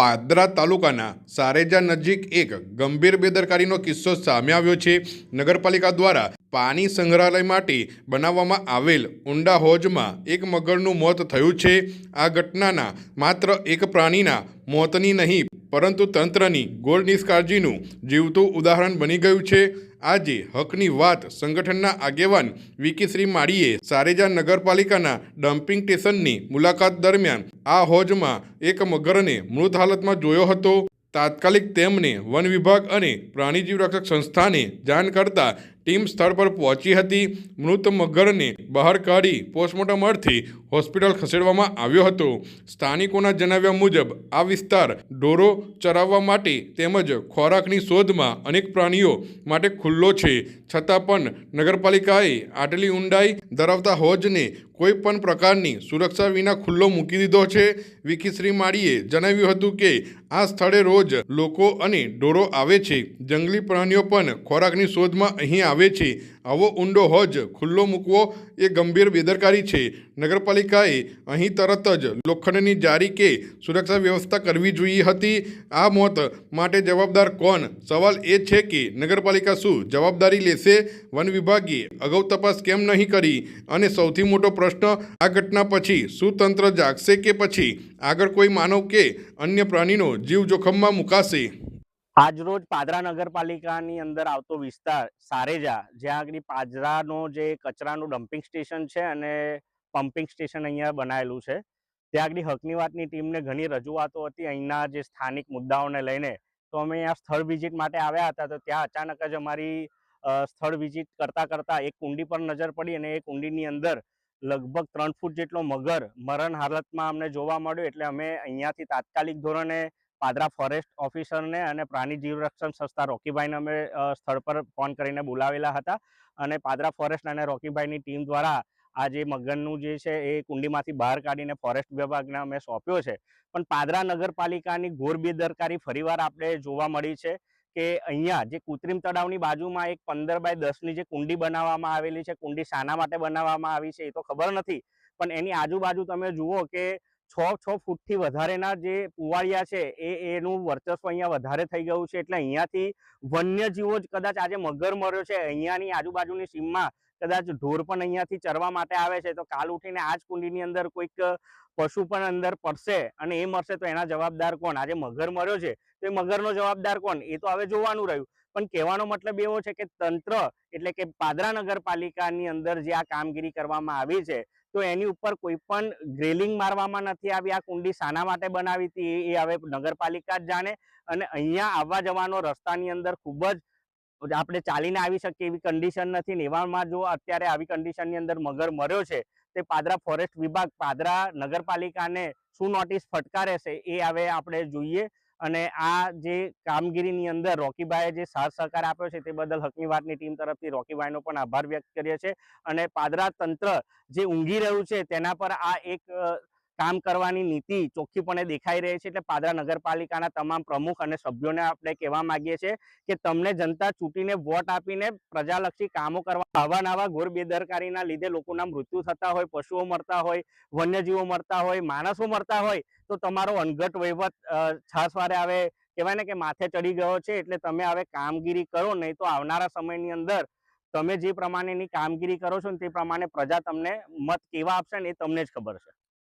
પાદરા તાલુકાના સારેજા નજીક એક ગંભીર બેદરકારીનો કિસ્સો સામે આવ્યો છે. નગરપાલિકા દ્વારા પાણી સંગ્રહાલય માટે બનાવવામાં આવેલ ઊંડા હોજમાં એક મગરનું મોત થયું છે. આ ઘટનાના માત્ર એક પ્રાણીના મોતની નહીં પરંતુ તંત્રની ગોળ નિષ્કાળજીનું જીવતું ઉદાહરણ બની ગયું છે. આજે હકની વાત સંગઠનના આગેવાન વિકીશ્રી માળીએ સારેજા નગરપાલિકાના ડમ્પિંગ સ્ટેશનની મુલાકાત દરમિયાન આ હોજમાં એક મગરને મૃત હાલતમાં જોયો હતો. તાત્કાલિક તેમને વન વિભાગ અને પ્રાણીજીવ રક્ષક સંસ્થાને જાણ કરતા ટીમ સ્થળ પર પહોંચી હતી. મૃત મગરને બહાર કાઢી પોસ્ટમોર્ટમ અર્થે હોસ્પિટલ ખસેડવામાં આવ્યો હતો. સ્થાનિકોના જણાવ્યા મુજબ, આ વિસ્તાર ઢોરો ચરાવવા માટે તેમજ ખોરાકની શોધમાં અનેક પ્રાણીઓ માટે ખુલ્લો છે. છતાં પણ નગરપાલિકાએ આટલી ઊંડાઈ ધરાવતા હોજને કોઈ પણ પ્રકારની સુરક્ષા વિના ખુલ્લો મૂકી દીધો છે. વિકીશ્રી માળીએ જણાવ્યું હતું કે, આ સ્થળે રોજ લોકો અને ઢોરો આવે છે. જંગલી પ્રાણીઓ પણ ખોરાકની શોધમાં અહીં આવે છે. આવો ઊંડો હોજ, ખુલ્લો મૂકવો એ ગંભીર બેદરકારી છે. નગરપાલિકાએ અહીં તરત જ લોખંડની જારી કે સુરક્ષા વ્યવસ્થા કરવી જોઈએ હતી. આ મોત માટે જવાબદાર કોણ? સવાલ એ છે કે નગરપાલિકા શું જવાબદારી લેશે? વન વિભાગે અગાઉ તપાસ કેમ નહીં કરી? અને સૌથી મોટો પ્રશ્ન, આ ઘટના પછી શું તંત્ર જાગશે કે પછી? આગળ કોઈ માનવ કે અન્ય પ્રાણીનો જીવ જોખમમાં મુકાશે? આજરોજ પાદરા નગરપાલિકાની અંદર આવતો વિસ્તાર, સારેજા, જ્યાં આગળ પાદરાનો જે કચરાનું ડમ્પિંગ સ્ટેશન છે અને પમ્પિંગ સ્ટેશન અહીંયા બનાવેલું છે, ત્યાં આગળ હકની વાતની ટીમને ઘણી રજૂઆતો હતી. અહીંના જે સ્થાનિક મુદ્દાઓને લઈને તો અમે અહીંયા સ્થળ વિઝિટ માટે આવ્યા હતા તો ત્યાં અચાનક જ અમારી સ્થળ વિઝિટ કરતાં કરતાં એક કુંડી પર નજર પડી અને એ કુંડીની અંદર લગભગ ત્રણ ફૂટ જેટલો મગર મરણ હાલતમાં અમને જોવા મળ્યો. એટલે અમે અહીંયાથી તાત્કાલિક ધોરણે પાદરા ફોરેસ્ટ ઓફિસરને અને પ્રાણી જીવ રક્ષણ સંસ્થા રોકીભાઈને અમે સ્થળ પર ફોન કરીને બોલાવેલા હતા. અને પાદરા ફોરેસ્ટ અને રોકીભાઈની ટીમ દ્વારા આ જે મગનનું જે છે એ કુંડીમાંથી બહાર કાઢીને ફોરેસ્ટ વિભાગને અમે સોંપ્યો છે. પણ પાદરા નગરપાલિકાની ઘોર બેદરકારી ફરીવાર આપણે જોવા મળી છે કે અહીંયા જે કૃત્રિમ તળાવની બાજુમાં એક પંદર બાય દસની જે કુંડી બનાવવામાં આવેલી છે, કુંડી શાના માટે બનાવવામાં આવી છે એ તો ખબર નથી. પણ એની આજુબાજુ તમે જુઓ કે છ છ ફૂટથી વધારેના જે પુવાળિયા છે, એ એનું વર્ચસ્વ અહીંયા વધારે થઈ ગયું છે. એટલે અહીંયાથી વન્યજીવો જ કદાચ આજે મગર મર્યો છે. અહીંયાની આજુબાજુની સીમમાં કદાચ ઢોર પણ અહીંયાથી ચરવા માટે આવે છે. તો કાલ ઉઠીને આ જ કુંડીની અંદર કોઈક પશુ પણ અંદર પડશે અને એ મરશે તો એના જવાબદાર કોણ? આજે મગર મર્યો છે. તો એ મગરનો જવાબદાર કોણ? એ તો હવે જોવાનું રહ્યું. પણ કહેવાનો મતલબ એવો છે કે તંત્ર, એટલે કે પાદરા નગરપાલિકાની અંદર જે આ કામગીરી કરવામાં આવી છે તો એની ઉપર કોઈ પણ ગ્રેલિંગ મારવામાં નથી આવી. આ કુંડી શાના માટે બનાવી હતી. એ- હવે નગરપાલિકા જ જાણે અને અહીંયા આવવા જવાનો રસ્તાની અંદર ખૂબ જ આપણે ચાલીને આવી શકીએ એવી કન્ડિશન નથી. ને એવામાં જો અત્યારે આવી કન્ડિશનની અંદર મગર મર્યો છે, તે પાદરા ફોરેસ્ટ વિભાગ, પાદરા નગરપાલિકાને શું નોટિસ ફટકારે છે એ હવે આપણે જોઈએ. અને આ જે કામગીરીની અંદર રોકીભાઈએ જે સાથ સહકાર આપ્યો છે તે બદલ હકની વાતની ટીમ તરફથી રોકીભાઈનો પણ આભાર વ્યક્ત કરીએ છીએ. અને પાદરા તંત્ર જે ઊંઘી રહ્યું છે તેના પર આ એક કામ કરવાની નીતિ ચોખ્ખીપણે દેખાઈ રહી છે એટલે પાદરા નગરપાલિકાના તમામ પ્રમુખ અને સભ્યોને આપણે કહેવા માંગીએ છીએ કે તમને જનતા ચૂંટીને વોટ આપીને પ્રજાલક્ષી કામો કરવા આવા નવા ઘોર બેદરકારીના લીધે લોકોના મૃત્યુ થતા હોય, પશુઓ મરતા હોય, વન્યજીવો મરતા હોય, માણસો મરતા હોય, તો તમારો અનગટ વહીવટ છાસવારે આવે, કહેવાય ને કે માથે ચડી ગયો છે એટલે તમે હવે કામગીરી કરો, નહીં તો આવનારા સમયની અંદર તમે જે પ્રમાણેની કામગીરી કરો છો ને તે પ્રમાણે પ્રજા તમને મત કેવા આપશે ને એ તમને જ ખબર છે.